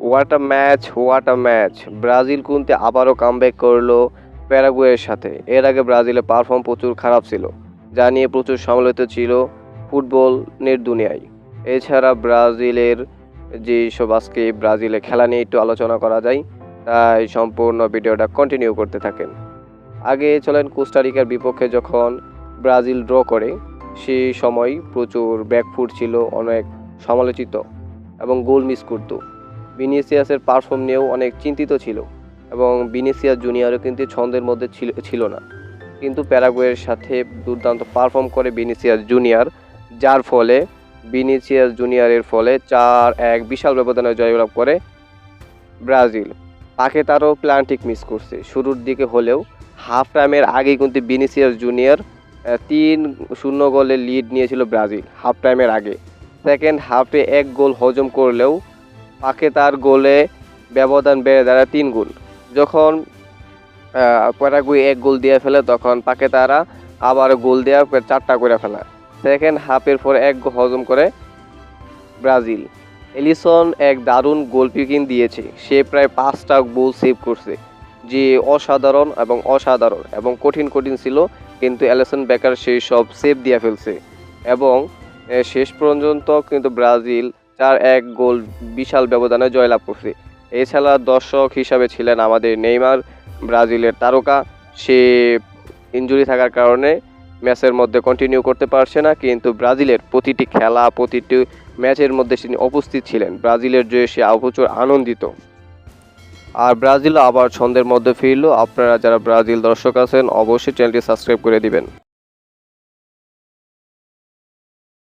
What match what match Brazil কিন্তু আবারও comeback করল প্যারাগুয়ের সাথে। এর আগে ব্রাজিলের পারফর্ম প্রচুর খারাপ ছিল, যা নিয়ে প্রচুর সমালোচিত ছিল ফুটবল ফুটবলের দুনিয়ায়। এছাড়া ব্রাজিলের যে সব আজকে ব্রাজিলে খেলা নিয়ে একটু আলোচনা করা যায়, তাই সম্পূর্ণ ভিডিওটা কন্টিনিউ করতে থাকেন। আগে চলেন কোস্টারিকার বিপক্ষে যখন ব্রাজিল ড্র করে সেই সময় প্রচুর ব্যাকফুট ছিল, অনেক সমালোচিত এবং গোল মিস করত। ভিনিসিয়াসের পারফর্ম নিয়েও অনেক চিন্তিত ছিল এবং ভিনিসিয়াস জুনিয়রও কিন্তু ছন্দের মধ্যে ছিল ছিল না। কিন্তু প্যারাগুয়ের সাথে দুর্দান্ত পারফর্ম করে ভিনিসিয়াস জুনিয়র, যার ফলে ভিনিসিয়াস জুনিয়রের ফলে চার এক বিশাল ব্যবধানে জয়লাভ করে ব্রাজিল। তাকে তারও প্ল্যান্টিক মিস করছে। শুরুর দিকে হলেও হাফ টাইমের আগেই কিন্তু ভিনিসিয়াস জুনিয়র তিন শূন্য গোলের লিড নিয়েছিল ব্রাজিল হাফ টাইমের আগে। সেকেন্ড হাফে এক গোল হজম করলেও পাকে তার গোলে ব্যবধান বেড়ে দাঁড়ায় তিন গোল যখন প্যারাগুই এক গোল দিয়ে ফেলে, তখন পাকে তারা আবার গোল দেওয়া চারটা করে ফেলা। সেকেন্ড হাফের পর এক হজম করে ব্রাজিল। এলিসন এক দারুণ গোল পিকিং দিয়েছে। সে প্রায় পাঁচটা গোল সেভ করছে, যে অসাধারণ এবং অসাধারণ এবং কঠিন কঠিন ছিল, কিন্তু অ্যালেসন বেকার সেই সব সেভ দিয়ে ফেলছে। এবং শেষ পর্যন্ত কিন্তু ব্রাজিল চার এক গোল বিশাল ব্যবধানে জয়লাভ করছে। এছাড়া দর্শক হিসাবে ছিলেন আমাদের নেইমার, ব্রাজিলের তারকা। সে ইনজুরি থাকার কারণে ম্যাচের মধ্যে কন্টিনিউ করতে পারছে না, কিন্তু ব্রাজিলের প্রতিটি খেলা, প্রতিটি ম্যাচের মধ্যে তিনি উপস্থিত ছিলেন। ব্রাজিলের জয়ে সে প্রচুর আনন্দিত। আর ব্রাজিল আবার ছন্দের মধ্যে ফিরলো। আপনারা যারা ব্রাজিল দর্শক আছেন, অবশ্যই চ্যানেলটি সাবস্ক্রাইব করে দিবেন।